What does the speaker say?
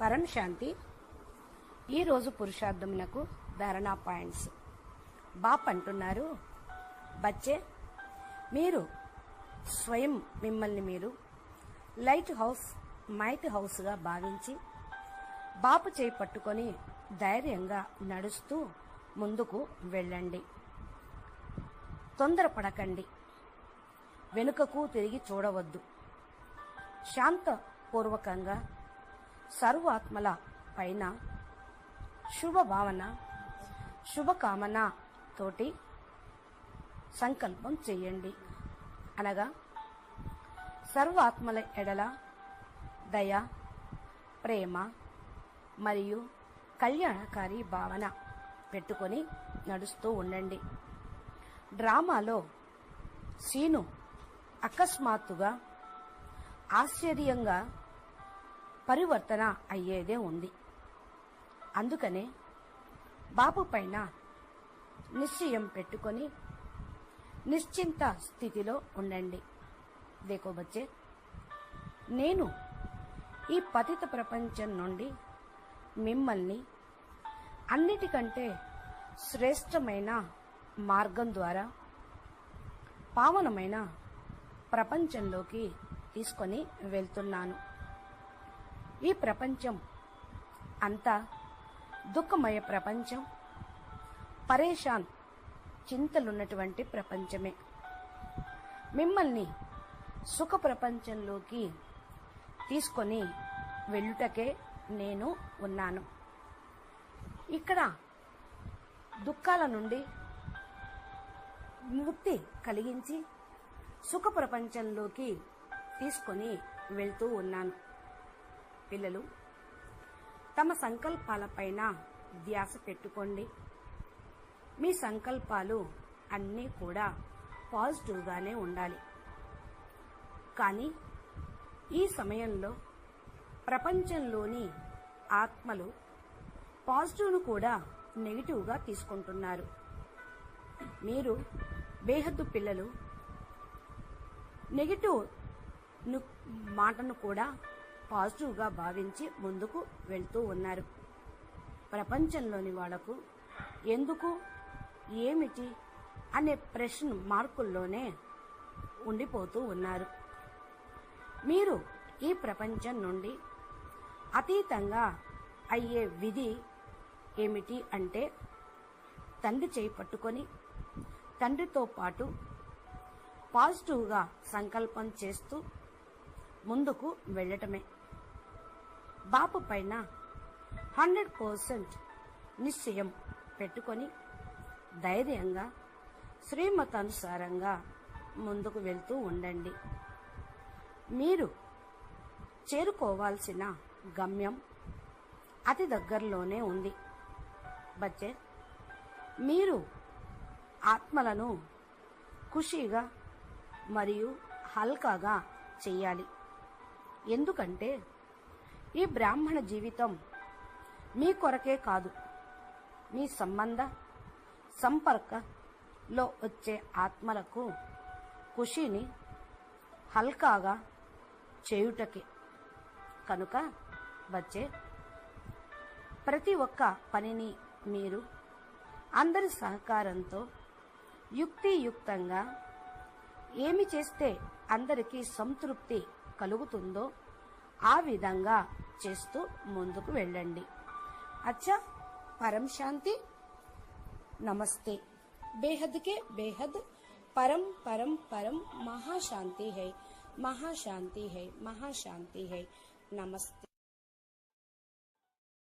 పరం శాంతి. ఈరోజు పురుషార్థమునకు ధారణా పాయింట్స్. బాప్ అంటున్నారు బచ్చే మీరు స్వయం మిమ్మల్ని మీరు లైట్ హౌస్ మైట్ హౌస్గా భావించి బాపు చేయి పట్టుకొని ధైర్యంగా నడుస్తూ ముందుకు వెళ్ళండి. తొందరపడకండి. వెనుకకు తిరిగి చూడవద్దు. శాంతపూర్వకంగా సర్వాత్మల పైన శుభభావన శుభకామన తోటి సంకల్పం చేయండి. అనగా సర్వాత్మల ఎడల దయ ప్రేమ మరియు కళ్యాణకారి భావన పెట్టుకొని నడుస్తూ ఉండండి. డ్రామాలో సీను అకస్మాత్తుగా ఆశ్చర్యంగా పరివర్తన అయ్యేదే ఉంది. అందుకనే బాబు పైన నిశ్చయం పెట్టుకొని నిశ్చింత స్థితిలో ఉండండి. దేకోబచ్చే నేను ఈ పతిత ప్రపంచం నుండి మిమ్మల్ని అన్నిటికంటే శ్రేష్టమైన మార్గం ద్వారా పావనమైన ప్రపంచంలోకి తీసుకొని వెళ్తున్నాను. ఈ ప్రపంచం అంతా దుఃఖమయ ప్రపంచం పరేషాన్ చింతలున్నటువంటి ప్రపంచమే. మిమ్మల్ని సుఖ ప్రపంచంలోకి తీసుకొని వెళ్ళుటకే నేను ఉన్నాను. ఇక్కడ దుఃఖాల నుండి ముక్తి కలిగించి సుఖ ప్రపంచంలోకి తీసుకొని వెళ్తూ ఉన్నాను. పిల్లలు తమ సంకల్పాలపైన ధ్యాస పెట్టుకోండి. మీ సంకల్పాలు అన్నీ కూడా పాజిటివ్గానే ఉండాలి. కానీ ఈ సమయంలో ప్రపంచంలోని ఆత్మలు పాజిటివ్ను కూడా నెగిటివ్గా తీసుకుంటున్నారు. మీరు బేహద్దు పిల్లలు నెగిటివ్ ను- మాటను కూడా పాజిటివ్గా భావించి ముందుకు వెళ్తూ ఉన్నారు. ప్రపంచంలోని వాళ్ళకు ఎందుకు ఏమిటి అనే ప్రశ్న మార్కుల్లోనే ఉండిపోతూ ఉన్నారు. మీరు ఈ ప్రపంచం నుండి అతీతంగా అయ్యే విధి ఏమిటి అంటే తండ్రి చేయి పట్టుకొని తండ్రితో పాటు పాజిటివ్గా సంకల్పం చేస్తూ ముందుకు వెళ్ళటమే. బాపు పైన హండ్రెడ్ పర్సెంట్ నిశ్చయం పెట్టుకొని ధైర్యంగా శ్రీమతానుసారంగా ముందుకు వెళ్తూ ఉండండి. మీరు చేరుకోవాల్సిన గమ్యం అతి దగ్గరలోనే ఉంది. బచ్చే మీరు ఆత్మలను ఖుషీగా మరియు హల్కాగా చేయాలి. ఎందుకంటే ఈ బ్రాహ్మణ జీవితం మీ కొరకే కాదు. మీ సంబంధ సంపర్కలో వచ్చే ఆత్మలకు ఖుషిని హల్కాగా చేయుటకే. కనుక వచ్చే ప్రతి ఒక్క పనిని మీరు అందరి సహకారంతో యుక్తియుక్తంగా ఏమి చేస్తే అందరికీ సంతృప్తి కలుగుతుందో ఆ విధంగా చేస్తూ ముందుకు వెళ్ళండి అచ్చా పరం శాంతి नमस्ते बेहद के बेहद परम परम परम महाशांति है महाशांति है महाशांति है नमस्ते